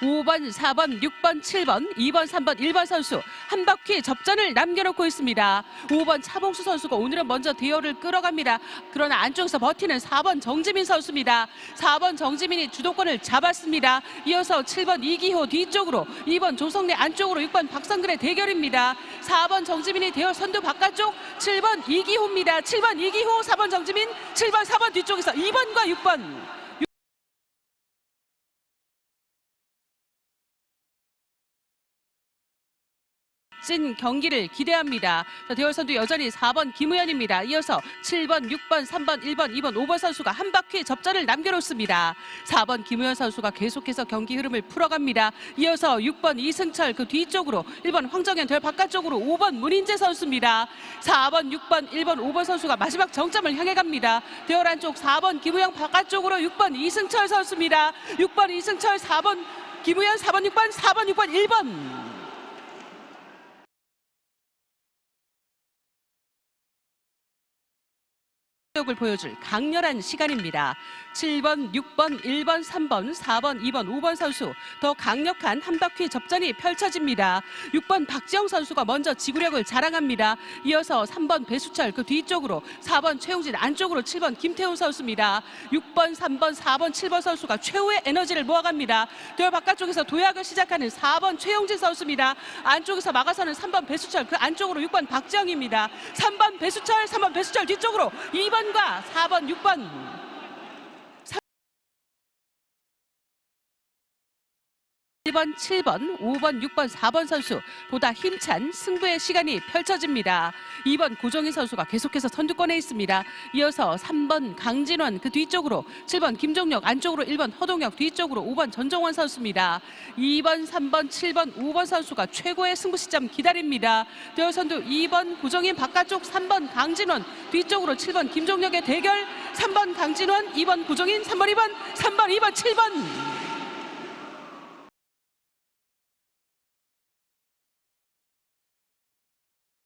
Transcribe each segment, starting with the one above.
5번, 4번, 6번, 7번, 2번, 3번, 1번 선수 한 바퀴 접전을 남겨놓고 있습니다. 5번 차봉수 선수가 오늘은 먼저 대열을 끌어갑니다. 그러나 안쪽에서 버티는 4번 정지민 선수입니다. 4번 정지민이 주도권을 잡았습니다. 이어서 7번 이기호 뒤쪽으로 2번 조성래 안쪽으로 6번 박성근의 대결입니다. 4번 정지민이 대열 선두 바깥쪽 7번 이기호입니다. 7번 이기호 4번 정지민 7번 4번 뒤쪽에서 2번과 6번 찐 경기를 기대합니다. 자, 대월 선두 여전히 4번 김우현입니다. 이어서 7번, 6번, 3번, 1번, 2번, 5번 선수가 한 바퀴 접전을 남겨놓습니다. 4번 김우현 선수가 계속해서 경기 흐름을 풀어갑니다. 이어서 6번 이승철 그 뒤쪽으로 1번 황정현 될 바깥쪽으로 5번 문인재 선수입니다. 4번, 6번, 1번, 5번 선수가 마지막 정점을 향해 갑니다. 대월 안쪽 4번 김우영 바깥쪽으로 6번 이승철 선수입니다. 6번 이승철, 4번 김우현, 4번, 6번, 4번, 6번, 1번. 을 보여줄 강렬한 시간입니다. 7번, 6번, 1번, 3번, 4번, 2번, 5번 선수 더 강력한 한 바퀴 접전이 펼쳐집니다. 6번 박지영 선수가 먼저 지구력을 자랑합니다. 이어서 3번 배수철 그 뒤쪽으로 4번 최용진 안쪽으로 7번 김태훈 선수입니다. 6번, 3번, 4번, 7번 선수가 최후의 에너지를 모아갑니다. 도 바깥쪽에서 도약을 시작하는 4번 최용진 선수입니다. 안쪽에서 막아서는 3번 배수철 그 안쪽으로 6번 박지영입니다. 3번 배수철, 3번 배수철 뒤쪽으로 2번 과 4번, 6번 1번, 7번, 5번, 6번, 4번 선수 보다 힘찬 승부의 시간이 펼쳐집니다. 2번 고정희 선수가 계속해서 선두권에 있습니다. 이어서 3번 강진원 그 뒤쪽으로 7번 김종혁 안쪽으로 1번 허동혁 뒤쪽으로 5번 전정원 선수입니다. 2번, 3번, 7번, 5번 선수가 최고의 승부 시점 기다립니다. 대열 선두 2번 고정인 바깥쪽 3번 강진원 뒤쪽으로 7번 김종혁의 대결 3번 강진원 2번 고정인 3번 2번 3번 2번 7번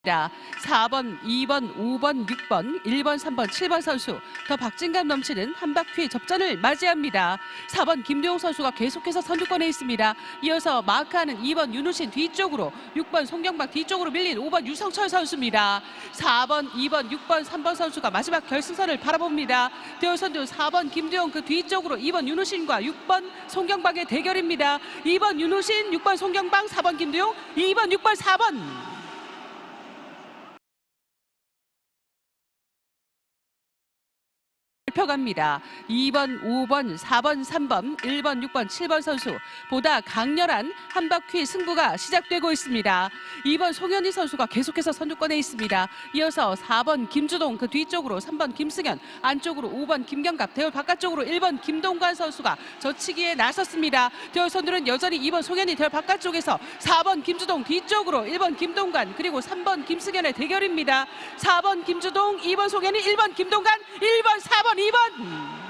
4번, 2번, 5번, 6번, 1번, 3번, 7번 선수 더 박진감 넘치는 한 바퀴 접전을 맞이합니다. 4번 김도용 선수가 계속해서 선두권에 있습니다. 이어서 마크하는 2번 윤우신 뒤쪽으로 6번 송경박 뒤쪽으로 밀린 5번 유성철 선수입니다. 4번, 2번, 6번, 3번 선수가 마지막 결승선을 바라봅니다. 대열 선두 4번 김도용 그 뒤쪽으로 2번 윤우신과 6번 송경박의 대결입니다. 2번 윤우신, 6번 송경박, 4번 김도용, 2번, 6번, 4번 펴갑니다. 2번, 5번, 4번, 3번, 1번, 6번, 7번 선수 보다 강렬한 한 바퀴 승부가 시작되고 있습니다. 2번 송현희 선수가 계속해서 선두권에 있습니다. 이어서 4번 김주동 그 뒤쪽으로 3번 김승현 안쪽으로 5번 김경갑 대열 바깥쪽으로 1번 김동관 선수가 저치기에 나섰습니다. 대열 선두는 여전히 2번 송현희 대열 바깥쪽에서 4번 김주동 뒤쪽으로 1번 김동관 그리고 3번 김승현의 대결입니다. 4번 김주동, 2번 송현희, 1번 김동관, 1번, 4번, 2번.